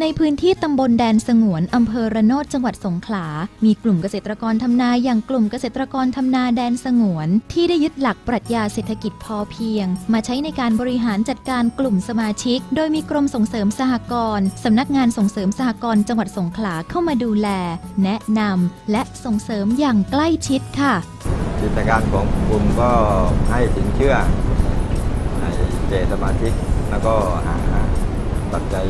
ในพื้นที่ตำบลแดนสงวนอำเภอระโนดจังหวัดสงขลา มีกลุ่มเกษตรกรทำนาอย่างกลุ่มเกษตรกรทำนาแดนสงวน ที่ได้ยึดหลักปรัชญาเศรษฐกิจพอเพียง มาใช้ในการบริหารจัดการกลุ่มสมาชิก โดยมีกรมส่งเสริมสหกรณ์สำนักงานส่งเสริมสหกรณ์จังหวัดสงขลาเข้ามาดูแล แนะนำและส่งเสริมอย่างใกล้ชิดค่ะกิจการของกลุ่มก็ให้สินเชื่อให้เจสมาชิกแล้วก็หาปัจจัย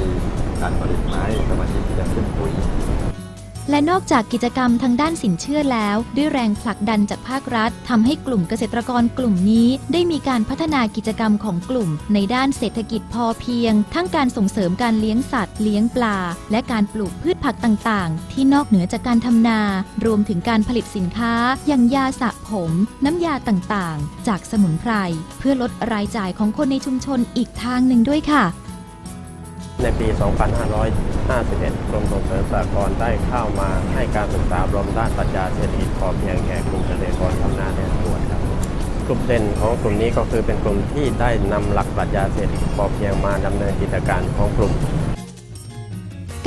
การผลิตมาให้สมาชิกจะขึ้นปุ๋ยและนอกจากกิจกรรมทางด้านสินเชื่อแล้ว ด้วยแรงผลักดันจากภาครัฐทำให้กลุ่มเกษตรกรกลุ่มนี้ ได้มีการพัฒนากิจกรรมของกลุ่ม ในด้านเศรษฐกิจพอเพียง ทั้งการส่งเสริมการเลี้ยงสัตว์ เลี้ยงปลา และการปลูกพืชผักต่างๆ ที่นอกเหนือจากการทำนา รวมถึงการผลิตสินค้า อย่างยาสระผม น้ำยาต่างๆ จากสมุนไพรเพื่อลดรายจ่ายของคนในชุมชนอีกทางหนึ่งด้วยค่ะ ในปี 2551 กรมส่งเสริมสหกรณ์ได้เข้ามาให้การศึกษาอบรมด้านปรัชญาเศรษฐกิจพอเพียงแก่กลุ่มเกษตรกรทำนาในสวนครับกลุ่มเด่นของกลุ่มนี้ก็คือเป็นกลุ่มที่ได้นำหลักปรัชญาเศรษฐกิจพอเพียงมาดำเนินกิจการของกลุ่ม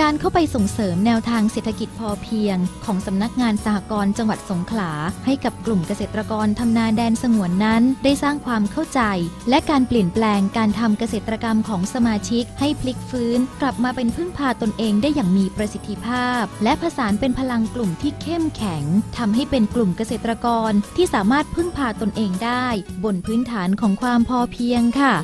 การเข้าไปส่งเสริมแนวทางเศรษฐกิจพอเพียง ของสำนักงานสหกรณ์จังหวัดสงขลา ให้กับกลุ่มเกษตรกรทำนาแดนสงวนนั้น ได้สร้างความเข้าใจ และการเปลี่ยนแปลงการทำเกษตรกรรมของสมาชิก ให้พลิกฟื้น กลับมาเป็นพึ่งพาตนเองได้อย่างมีประสิทธิภาพ และผสานเป็นพลังกลุ่มที่เข้มแข็งทำให้เป็นกลุ่มเกษตรกรที่สามารถพึ่งพาตนเองได้ บนพื้นฐานของความพอเพียงค่ะ